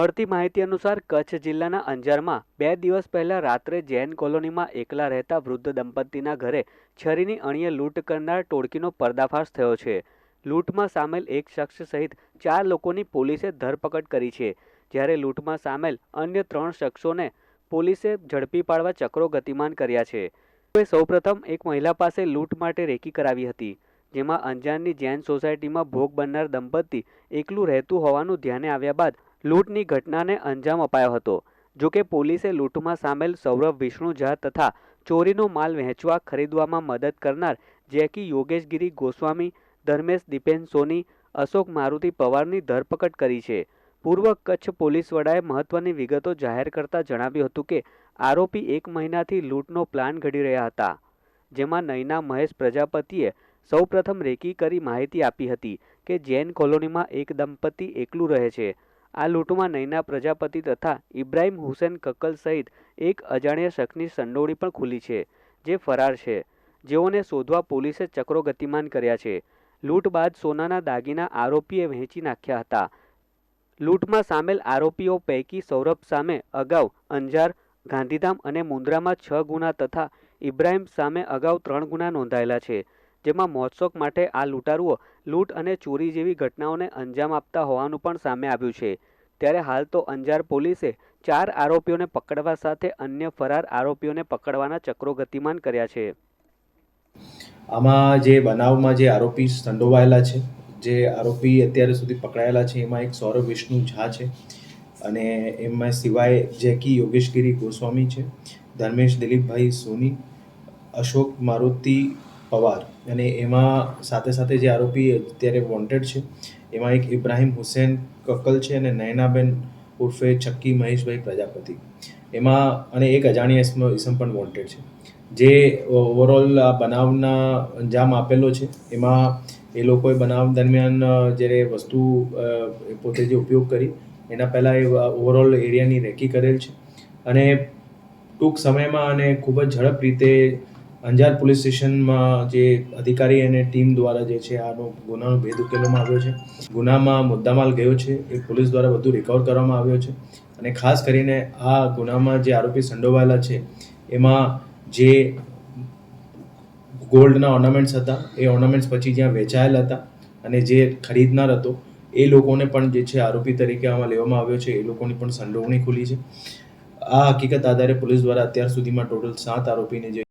મળતી માહિતી અનુસાર કચ્છ જિલ્લાના અંજારમાં બે દિવસ પહેલા રાત્રે જૈન કોલોનીમાં એકલા રહેતા વૃદ્ધ દંપતીના ઘરે છરીની અણીએ લૂંટ કરનાર ટોળકીનો પર્દાફાશ થયો છે. લૂંટમાં સામેલ એક શખ્સ સહિત ચાર લોકોની પોલીસે ધરપકડ કરી છે. જ્યારે લૂંટમાં સામેલ અન્ય ત્રણ શખ્સોને પોલીસે ઝડપી પાડવા ચક્રો ગતિમાન કર્યા છે. તે સૌપ્રથમ એક મહિલા પાસે લૂંટ માટે રેકી કરાવી હતી, જેમાં અંજારની જૈન સોસાયટીમાં ભોગ બનનાર દંપતી એકલું રહેતું હોવાનું ધ્યાને આવ્યા બાદ લૂંટની ઘટનાને અંજામ અપાયો હતો. જોકે પોલીસે લૂંટમાં સામેલ સૌરભ, વિષ્ણુ ઝા તથા ચોરીનો માલ વહેંચવા ખરીદવામાં મદદ કરનાર જેકી યોગેશગીરી ગોસ્વામી, ધર્મેશ દીપેન સોની, અશોક મારુતિ પવારની ધરપકડ કરી છે. પૂર્વ કચ્છ પોલીસ વડાએ મહત્વની વિગતો જાહેર કરતા જણાવ્યું હતું કે, આરોપી એક મહિનાથી લૂંટનો પ્લાન ઘડી રહ્યા હતા, જેમાં નૈના મહેશ પ્રજાપતિએ સૌપ્રથમ રેકી કરી માહિતી આપી હતી કે, જૈન કોલોનીમાં એક દંપતી એકલું રહે છે. આ લૂંટમાં નૈના પ્રજાપતિ તથા ઇબ્રાહિમ હુસેન કક્કલ સહિત એક અજાણ્યા શખ્સની સંડોવણી પણ ખુલી છે, જે ફરાર છે. જેઓને શોધવા પોલીસે ચક્રો ગતિમાન કર્યા છે. લૂંટ બાદ સોનાના દાગીના આરોપીએ વહેંચી નાખ્યા હતા. લૂંટમાં સામેલ આરોપીઓ પૈકી સૌરભ સામે અગાઉ અંજાર, ગાંધીધામ અને મુન્દ્રામાં છ ગુના તથા ઇબ્રાહિમ સામે અગાઉ ત્રણ ગુના નોંધાયેલા છે. જેમાં મોજશોખ માટે આ લૂંટારુઓ લૂંટ અને ચોરી જેવી ઘટનાઓને અંજામ આપતા હોવાનું પણ સામે આવ્યું છે. ત્યારે હાલ તો અંજાર પોલીસે ચાર આરોપીઓને પકડવા સાથે અન્ય ફરાર આરોપીઓને પકડવાના ચક્રો ગતિમાન કર્યા છે. આમાં જે બનાવમાં જે આરોપી સંડોવાયેલા છે, જે આરોપી અત્યારે સુધી પકડાયેલા છે, એમાં એક સૌરભ વિષ્ણુ ઝા છે અને એમાં સિવાય જેકી યોગેશગીરી ગોસ્વામી છે, ધર્મેશ દિલીપભાઈ સોની, અશોક મારુતિ પવાર. અને એમાં સાથે સાથે જે આરોપી અત્યારે વોન્ટેડ છે, એમાં એક ઇબ્રાહિમ હુસેન કક્કલ છે અને નયનાબેન ઉર્ફે છક્કી મહેશભાઈ પ્રજાપતિ. એમાં, અને એક અજાણ્યા ઇસમ ઇસમ પણ વોન્ટેડ છે. જે ઓવરઓલ આ બનાવના અંજામ આપેલો છે, એમાં એ લોકોએ બનાવ દરમિયાન જ્યારે વસ્તુ પોતે જે ઉપયોગ કરી, એના પહેલાં એ ઓવરઓલ એરિયાની રેકી કરેલ છે. અને ટૂંક સમયમાં અને ખૂબ જ ઝડપ રીતે અંજાર પોલીસ સ્ટેશનમાં જે અધિકારી અને ટીમ દ્વારા જે છે આનો ગુનાનો ભેદ ઉકેલવામાં આવ્યો છે. ગુનામાં મુદ્દામાલ ગયો છે. એ પોલીસ દ્વારા વધુ રિકવર કરવામાં આવ્યો છે. અને ખાસ કરીને આ ગુનામાં જે આરોપી સંડોવાયેલા છે, એમાં જે ગોલ્ડના ઓર્નામેન્ટ્સ હતા, એ ઓર્નામેન્ટ્સ પછી જ્યાં વેચાયેલા હતા અને જે ખરીદનાર હતો, એ લોકોને પણ જે છે આરોપી તરીકે આમાં લેવામાં આવ્યો છે. એ લોકોની પણ સંડોવણી ખુલી છે. આ હકીકત આધારે પોલીસ દ્વારા અત્યાર સુધીમાં ટોટલ સાત આરોપીને જે